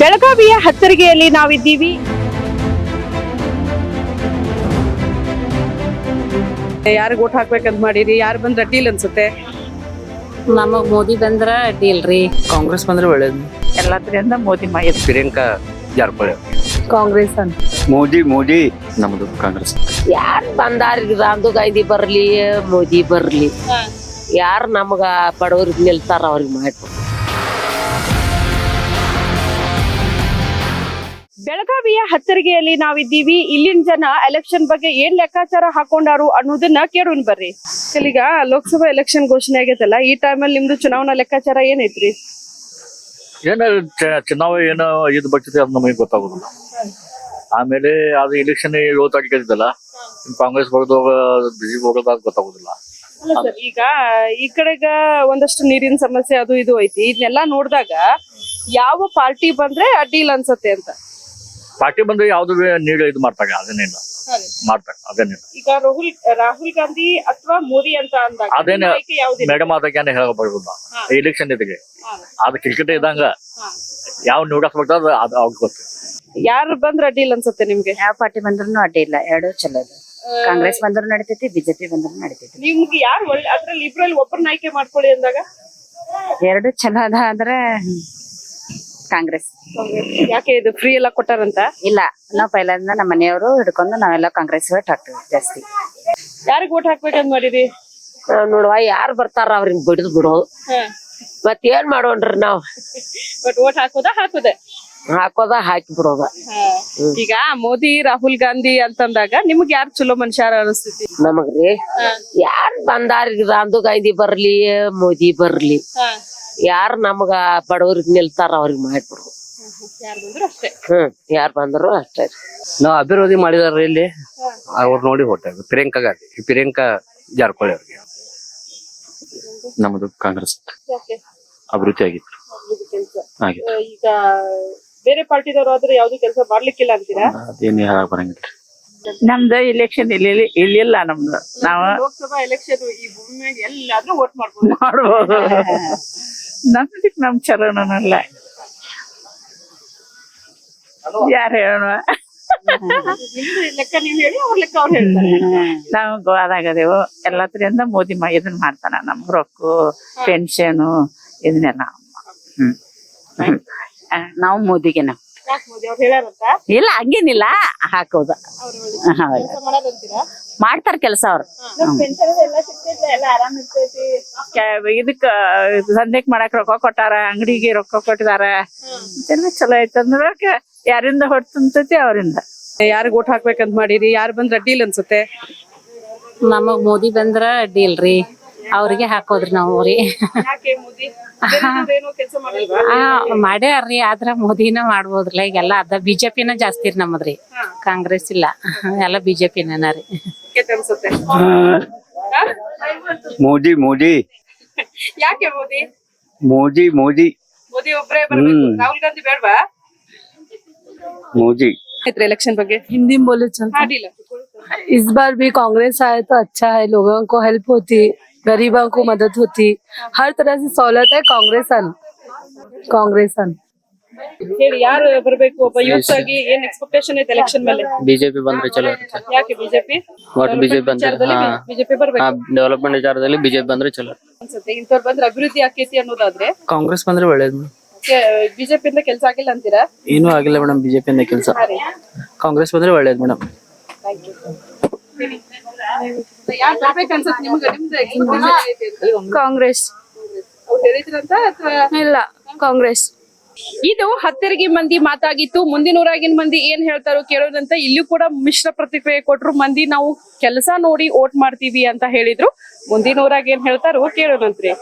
ಬೆಳಗಾವಿಯ ಹತ್ತರಿಗೆಯಲ್ಲಿ ನಾವಿದ್ದೀವಿ. ಯಾರಿಗೆ ಓಟ್ ಹಾಕ್ಬೇಕಂತ ಮಾಡಿರಿ? ಯಾರು ಬಂದ್ರೆ ಅಡ್ಡಿಲ್ ಅನ್ಸುತ್ತೆ? ನಮಗ್ ಮೋದಿ ಬಂದ್ರ ಅಡ್ಡಿ ಇಲ್ರಿ ಕಾಂಗ್ರೆಸ್ ಬಂದ್ರೆ ಒಳ್ಳೇದು. ಎಲ್ಲದ್ರಿಂದ ಮೋದಿ ಮಾಹಿತಿ ಪ್ರಿಯಾಂಕಾ ಜಾರ್ಕೊಳ್ಳಿ ಕಾಂಗ್ರೆಸ್ ಅಂತ. ಮೋದಿ ಮೋದಿ ನಮ್ದು ಕಾಂಗ್ರೆಸ್. ಯಾರು ಬಂದಾರಿ ರಾಮದು ಗಾಂಧಿ ಬರ್ಲಿ ಮೋದಿ ಬರ್ಲಿ. ಯಾರು ನಮಗ ಬಡವ್ರಿಗೆ ನಿಲ್ತಾರ ಅವ್ರಿಗೆ ಮಾಡ್ಬೇಕು. ಬೆಳಗಾವಿಯ ಹತ್ತರಿಗೆಯಲ್ಲಿ ನಾವಿದ್ದೀವಿ. ಇಲ್ಲಿನ ಜನ ಎಲೆಕ್ಷನ್ ಬಗ್ಗೆ ಏನ್ ಲೆಕ್ಕಾಚಾರ ಹಾಕೊಂಡಾರು ಅನ್ನೋದನ್ನ ಕೇಳೋನ್ ಬರ್ರಿ. ಈಗ ಲೋಕಸಭಾ ಎಲೆಕ್ಷನ್ ಘೋಷಣೆ ಆಗೈತಲ್ಲ ಈ ಟೈಮಲ್ಲಿ ನಿಮ್ದು ಚುನಾವಣಾ ಲೆಕ್ಕಾಚಾರ ಏನೈತ್ರಿ? ಏನ ಚುನಾವ ಚುನಾವಣೆ ಏನೋ ಇದು ಬರ್ತದೆ ಅದು ನಮಗೆ ಗೊತ್ತಾಗೋದಿಲ್ಲ. ಆಮೇಲೆ ಅದು ಎಲೆಕ್ಷನ್ ಏಳು ತಾರೀಕು ಇದ್ದಲ್ಲ ಕಾಂಗ್ರೆಸ್ ಬರೋದು ಬಿಜೆಪಿ ಬರೋದು ಅದು ಗೊತ್ತಾಗೋದಿಲ್ಲ. ಈಗ ಈ ಕಡೆಗ ಒಂದಷ್ಟು ನೀರಿನ ಸಮಸ್ಯೆ ಅದು ಇದು ಐತಿ. ಇದನ್ನೆಲ್ಲಾ ನೋಡಿದಾಗ ಯಾವ ಪಾರ್ಟಿ ಬಂದ್ರೆ ಅಡ್ಡಿ ಇಲ್ಲ ಅನ್ಸತ್ತೆ ಅಂತ. ಪಾರ್ಟಿ ಬಂದ್ರೆ ಯಾವ್ದು ನೀಡ ಇದು ಮಾಡ್ತಾರೆ ಅದನ್ನೇನು ಮಾಡ್ತಾರೆ ಅದನ್ನೇನು. ಈಗ ರಾಹುಲ್ ರಾಹುಲ್ ಗಾಂಧಿ ಅಥವಾ ಮೋದಿ ಅಂತ ಅಂದಾಗ ಅದೇನ- ನಿಮ್ಮ ಆಯ್ಕೆ? ಮೇಡಮ್ ಅದಕ್ಕೆ ಹೇಳ ಬರೋದಿಲ್ಲ ಹಾ. ಇಲೆಕ್ಷನ್ ಹಾ. ಅದು ಕ್ರಿಕೆಟ್ ಇದ್ದಂಗ ಹಾ. ಯಾವ ನೋಡಕ್ಬೇಕು ಅದು ಅವ್ರಿಗೆ ಗೊತ್ತು. ಯಾರು ಬಂದ್ರೆ ಅಡ್ಡಿ ಇಲ್ಲ ಅನ್ಸತ್ತೆ ನಿಮ್ಗೆ? ಯಾವ ಪಾರ್ಟಿ ಬಂದ್ರು ಅಡ್ಡಿ ಇಲ್ಲ ಎರಡು ಚಲೋ ಇದೆ ಕಾಂಗ್ರೆಸ್ ಬಂದ್ರು ನಡಿತೈತಿ ಬಿಜೆಪಿ ಬಂದ್ರು ನಡಿತೈತಿ. ನಿಮ್ಗೆ ಯಾರು ಒಳ್ಳೆ ಅದ್ರಲ್ಲಿ ಇಬ್ರಲ್ಲಿ ಒಬ್ಬರನ್ನ ಆಯ್ಕೆ ಮಾಡ್ಕೊಳ್ಳಿ ಅಂದಾಗ? ಎರಡು ಚಲೋ ಅದ ಅಂದ್ರೆ ಕಾಂಗ್ರೆಸ್. ಯಾಕೆ ಇದು ಫ್ರೀ ಎಲ್ಲ ಕೊಟ್ಟಾರಂತ? ಇಲ್ಲ ನಾವು ಪೈಲದಿಂದ ನಮ್ಮ ಮನೆಯವರು ಹಿಡ್ಕೊಂಡು ನಾವೆಲ್ಲ ಕಾಂಗ್ರೆಸ್ ವೋಟ್ ಹಾಕ್ತೀವಿ ಜಾಸ್ತಿ. ಯಾರಿಗ್ ಓಟ್ ಹಾಕ್ಬೇಕಂತ ಮಾಡಿದಿ? ನಾವ್ ನೋಡುವ ಯಾರು ಬರ್ತಾರ ಅವ್ರಿಗೆ ಬಿಡಿದ್ ಬಿಡೋದು ಮತ್ತೆ ಏನ್ ಮಾಡೋಣ್ರಿ ನಾವ್? ಬಟ್ ಓಟ್ ಹಾಕೋದ ಹಾಕೋದೆ? ಹಾಕೋದ ಹಾಕಿ ಬಿಡೋದ ಈಗ ಮೋದಿ ರಾಹುಲ್ ಗಾಂಧಿ ಅಂತಂದಾಗ ನಿಮ್ಗೆ ಯಾರು ಚಲೋ ಮನುಷ್ಯರ ಅನಿಸ್ತೈತಿ ನಮಗ್ರಿ? ಯಾರ್ ಬಂದಾರ ರಾಹುಲ್ ಗಾಂಧಿ ಬರ್ಲಿ ಮೋದಿ ಬರ್ಲಿ? ಯಾರ್ ನಮಗ ಬಡವ್ರಿಗೆ ನಿಲ್ತಾರ ಅವ್ರಿಗೆ ಮಾಡ್ಬಿಡು. ಯಾರು ಬಂದ್ರು ಅಷ್ಟೇ. ಹ್ಮ್ ಯಾರ್ ಬಂದ್ರು ಅಷ್ಟೇ. ನಾವು ಅಭಿವೃದ್ಧಿ ಮಾಡಿದಾರ ಇಲ್ಲಿ. ಅವ್ರು ನೋಡಿ ಹೊಟ್ಟೆ ಪ್ರಿಯಾಂಕಾ ಗಾಂಧಿ ಪ್ರಿಯಾಂಕಾ ಜಾರಕಿಹೊಳಿ ಅವ್ರಿಗೆ. ನಮ್ದು ಕಾಂಗ್ರೆಸ್ ಅಭಿವೃದ್ಧಿ ಆಗಿತ್ತು. ಹಾಗೆ ಈಗ ಬೇರೆ ಪಾರ್ಟಿದವರು ಆದ್ರೆ ಯಾವ್ದು ಕೆಲಸ ಮಾಡ್ಲಿಕ್ಕಿಲ್ಲ ಅಂತೀರಾ? ಅದೇನು ಹೇಳಕ್ ಬರಂಗಿಲ್ಲ ನಮ್ದು ಇಲೆಕ್ಷನ್ ಇಲ್ಲಿ ಇಲ್ಲಿಲ್ಲ ನಮ್ದು. ನಾವು ಲೋಕಸಭಾ ಎಲೆಕ್ಷನ್ ಈ ಭೂಮಿ ಮ್ಯಾಗ ಎಲ್ಲಾದ್ರೂ ವೋಟ್ ಮಾಡ್ಬೋದು. ಮಾಡ್ಬೋದು. ನಮ್ದಕ್ ನಮ್ ಚಲೋನಲ್ಲ ಯಾರು ಹೇಳೋಣ? ಲೆಕ್ಕ ನೀವ್ ಹೇಳಿ ಅವ್ರ ಲೆಕ್ಕ ಅವ್ರು ಹೇಳ್ತಾರೆ. ನಾವು ಗೋವಾದಾಗದೇವು ಎಲ್ಲದ್ರಿಂದ ಮೋದಿ ಮ ಇದನ್ನ ಮಾಡ್ತಾನ ನಮ್ಗ ರೊಕ್ಕ ಪೆನ್ಷನು ಇದನ್ನೆಲ್ಲ. ಹ್ಮ್. ನಾವು ಮೋದಿಗೆ ನಾವು ಇಲ್ಲ ಹಂಗೇನಿಲ್ಲ ಹಾಕೋದು ಮಾಡ್ತಾರ ಕೆಲಸ ಅವ್ರು. ಸಂದೇಕ್ ಇದಕ್ಕ ದಂಧೆಕ್ ಮಾಡಕ್ ರೊಕ್ಕ ಕೊಟ್ಟಾರ ಅಂಗಡಿಗೆ ರೊಕ್ಕ ಕೊಟ್ಟಿದಾರ. ಚಲೋ ಐತಂದ್ರ ಯಾರಿಂದ ಹೊಟ್ಟೆ ತುಂಬತೈತಿ ಅವರಿಂದ. ಯಾರಿಗ ಓಟ್ ಹಾಕ್ಬೇಕಂತ ಮಾಡಿರಿ? ಯಾರು ಬಂದ್ರೆ ಡೀಲ್ ಅನ್ಸುತ್ತೆ? ನಮಗ್ ಮೋದಿ ಬಂದ್ರ ಅಡ್ಡಿ ಇಲ್ರಿ ಅವ್ರಿಗೆ ಹಾಕೋದ್ರಿ ನಾವು ರೀ ಯಾಕೆ ಮೋದಿ ಏನೋ ಕೆಲಸ ಮಾಡಿಲ್ವಾ ಆ ಮಾಡ್ಯಾರ್ರಿ ಆದ್ರ ಮೋದಿನ ಮಾಡ್ಬೋದ್ರಲ್ಲ ಈಗೆಲ್ಲ ಅದ ಬಿಜೆಪಿನ ಜಾಸ್ತಿ ರೀ ನಮ್ಮದ್ರಿ ಕಾಂಗ್ರೆಸ್ ಇಲ್ಲ ಎಲ್ಲ ಬಿಜೆಪಿನ ರೀ ಕೆಟ್ಟ ಅನ್ಸುತ್ತೆ ಮೋದಿ ಮೋದಿ ಯಾಕೆ ಮೋದಿ ಮೋದಿ ಮೋದಿ ಮೋದಿ ಒಬ್ರೇ ಬರ್ಬೇಕು ರಾಹುಲ್ ಗಾಂಧಿ ಬೇಡ್ವಾ ಮೋದಿ ಆಯ್ತ್ರಿ ಎಲೆಕ್ಷನ್ ಬಗ್ಗೆ हिंदी में बोले चलता ಅಡ್ಡಿಲ್ಲ इस बार भी कांग्रेस आए तो अच्छा है लोगों को हेल्प होती गरीबों को मदद होती हर तरह से सहूलत है कांग्रेस आना कांग्रेस आना ಹೇಳಿ ಯಾರು ಬರ್ಬೇಕು ಒಬ್ಬ ಯೂತ್ ಆಗಿ ಏನ್ ಎಕ್ಸ್ಪೆಕ್ಟೇಷನ್ ಐತೆ ಎಲೆಕ್ಷನ್ ಮೇಲೆ ಬಿಜೆಪಿ ಬಂದ್ರೆ ಚಲೋ ಇರುತ್ತೆ ಯಾಕೆ ಬಿಜೆಪಿ ಒಟ್ಟು ಬಿಜೆಪಿ ಬಂದ್ರೆ ಹಾ ಬಿಜೆಪಿ ಬರ್ಬೇಕು ಹಾ ಡೆವಲಪ್ಮೆಂಟ್ ವಿಚಾರದಲ್ಲಿ ಬಿಜೆಪಿ ಬಂದ್ರೆ ಚಲೋ ಅನ್ಸುತ್ತೆ ಇಂಥವ್ರು ಬಂದ್ರೆ ಅಭಿವೃದ್ಧಿ ಆಕೇತಿ ಅನ್ನೋದಾದ್ರೆ ಕಾಂಗ್ರೆಸ್ ಬಂದ್ರೆ ಒಳ್ಳೇದು ಬಿಜೆಪಿ ಇಂದ ಕೆಲಸ ಆಗಿಲ್ಲ ಅಂತೀರಾ ಏನೂ ಆಗಿಲ್ಲ ಮೇಡಮ್ ಬಿಜೆಪಿಯಿಂದ ಕೆಲಸ ಕಾಂಗ್ರೆಸ್ ಬಂದ್ರೆ ಒಳ್ಳೇದು ಮೇಡಮ್ ಯಾರು ಬರ್ಬೇಕು ಕಾಂಗ್ರೆಸ್. ಇಲ್ಲ ಕಾಂಗ್ರೆಸ್. ಇದು ಹತ್ತಿರಗಿ ಮಂದಿ ಮಾತಾಗಿತ್ತು ಮುಂದಿನೂರಾಗಿನ ಮಂದಿ ಏನ್ ಹೇಳ್ತಾರೋ ಕೇಳೋದಂತ ಇಲ್ಲಿ ಕೂಡ ಮಿಶ್ರ ಪ್ರತಿಕ್ರಿಯೆ ಕೊಟ್ರು. ಮಂದಿ ನಾವು ಕೆಲಸ ನೋಡಿ ಓಟ್ ಮಾಡ್ತೀವಿ ಅಂತ ಹೇಳಿದ್ರು. ಮುಂದಿನೂರಾಗ ಏನ್ ಹೇಳ್ತಾರೋ ಕೇಳೋದಂತ್ರಿ